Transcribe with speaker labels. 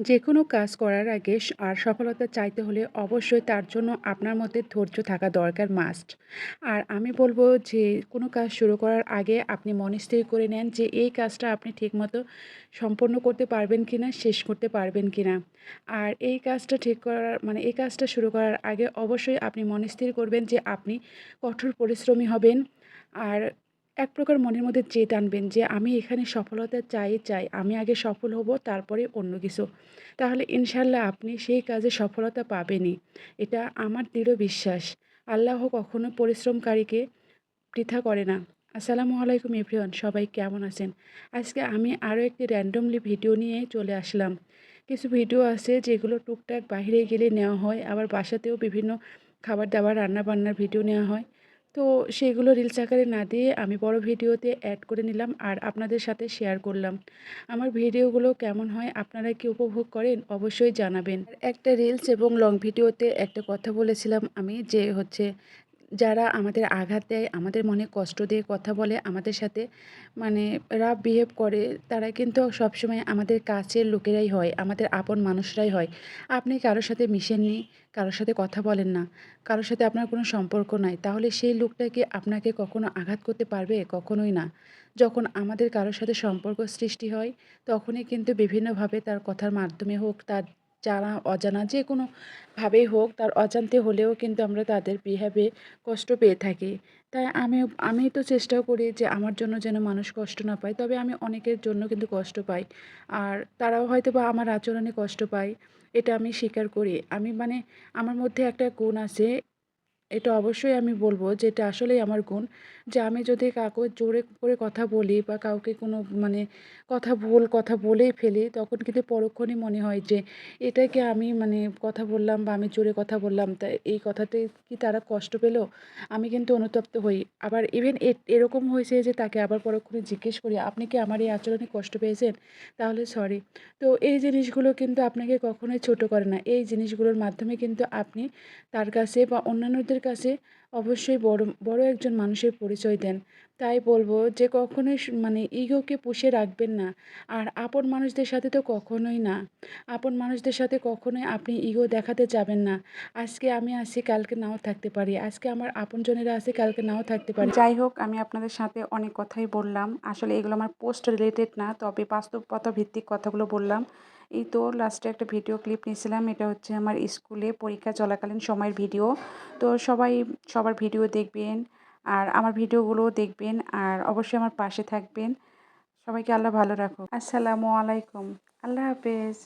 Speaker 1: যে কোনো কাজ করার আগে আর সফলতা চাইতে হলে অবশ্যই তার জন্য আপনার মধ্যে ধৈর্য থাকা দরকার মাস্ট। আর আমি বলব যে, কোনো কাজ শুরু করার আগে আপনি মনে স্থির করে নেন যে, এই কাজটা আপনি ঠিকমতো সম্পন্ন করতে পারবেন কি না শেষ করতে পারবেন কি না আর এই কাজটা ঠিক করার মানে এই কাজটা শুরু করার আগে অবশ্যই আপনি মনে স্থির করবেন যে, আপনি কঠোর পরিশ্রমী হবেন। আর এক প্রকার মনের মধ্যে জেদ আনবেন যে আমি এখানে সফলতা চাই, চাই। আমি আগে সফল হব তারপরে অন্য কিছু। তাহলে ইনশাল্লাহ আপনি সেই কাজে সফলতা পাবেনই। এটা আমার দৃঢ় বিশ্বাস। আল্লাহ কখনো পরিশ্রমকারীকে বৃথা করে না। আসসালামু আলাইকুম এভরিওয়ান সবাই কেমন আছেন? আজকে আমি আরও একটি র‍্যান্ডমলি ভিডিও নিয়ে চলে আসলাম। কিছু ভিডিও আছে যেগুলো টুকটাক বাহিরে গেলে নেওয়া হয়। আবার বাসাতেও বিভিন্ন খাবার-দাবার রান্না-বান্নার ভিডিও নেওয়া হয়। তো সেইগুলো রিলস আকারে না দিয়ে আমি বড় ভিডিওতে অ্যাড করে নিলাম আর আপনাদের সাথে শেয়ার করলাম। আমার ভিডিওগুলো কেমন হয়, আপনারা কি উপভোগ করেন অবশ্যই জানাবেন। একটা রিলস এবং লং ভিডিওতে একটা কথা বলেছিলাম আমি যে হচ্ছে যারা আমাদের আঘাত দেয়, আমাদের মনে কষ্ট দিয়ে কথা বলে, আমাদের সাথে মানে রাফ বিহেভ করে তারা কিন্তু সবসময় আমাদের কাছের লোকেরাই হয়, আমাদের আপন মানুষরাই হয়। আপনি কারোর সাথে মিশেননি, কারোর সাথে কথা বলেন না, কারোর সাথে আপনার কোনো সম্পর্ক নাই। তাহলে সেই লোকটা কি আপনাকে কখনো আঘাত করতে পারবে? কখনোই না। যখন আমাদের কারোর সাথে সম্পর্ক সৃষ্টি হয় তখনই কিন্তু বিভিন্নভাবে তার কথার মাধ্যমে হোক, তার জানা অজানা, যে কোনোভাবেই হোক, তার অজান্তে হলেও কিন্তু আমরা তাদের বিহেভে কষ্ট পেয়ে থাকি। তাই আমি আমি তো চেষ্টাও করি যে আমার জন্য যেন মানুষ কষ্ট না পায়। তবে আমি অনেকের জন্য কিন্তু কষ্ট পাই। আর তারাও হয়তো বা আমার আচরণে কষ্ট পায়। এটা আমি স্বীকার করি। আমি মানে আমার মধ্যে একটা গুণ আছে এটা অবশ্যই আমি বলব যে এটা আসলেই আমার গুণ। যে আমি যদি কাউকে জোরে করে কথা বলি বা কাউকে কোনো মানে কথা ভুল কথা বলেই ফেলি, তখন কিন্তু পরক্ষণেই মনে হয় যে এটাকে আমি মানে কথা বললাম বা আমি জোরে কথা বললাম, তা এই কথাতে কি তারা কষ্ট পেল? আমি কিন্তু অনুতপ্ত হই। আবার ইভেন এরকম হয়েছে যে তাকে আবার পরক্ষণে জিজ্ঞেস করি, আপনি কি আমার এই আচরণে কষ্ট পেয়েছেন? তাহলে সরি তো এই জিনিসগুলো কিন্তু আপনাকে কখনোই ছোট করে না। এই জিনিসগুলোর মাধ্যমে কিন্তু আপনি তার কাছে বা অন্যান্যদের কাছে অবশ্যই বড় বড় একজন মানুষের পরিচয় দেন। তাই বলব যে কখনোই মানে ইগোকে পুষে রাখবেন না। আর আপন মানুষদের সাথে তো কখনোই না। আপন মানুষদের সাথে কখনোই আপনি ইগো দেখাতে যাবেন না। আজকে আমি আছি কালকে নাও থাকতে পারি। আজকে আমার আপনজনেরা আছে কালকে নাও থাকতে পারি। যাই হোক, আমি আপনাদের সাথে অনেক কথাই বললাম। আসলে এগুলো আমার পোস্ট রিলেটেড না, তবে বাস্তবতা ভিত্তিক কথাগুলো বললাম। এই তো লাস্টে একটা ভিডিও ক্লিপ নিয়েছিলাম। এটা হচ্ছে আমার স্কুলে পরীক্ষা চলাকালীন সময়ের ভিডিও তো সবাই সবার ভিডিও দেখবেন আর আমার ভিডিওগুলো দেখবেন আর অবশ্যই আমার পাশে থাকবেন। সবাইকে আল্লাহ ভালো রাখুক। আসসালামু আলাইকুম। আল্লাহ হাফেজ।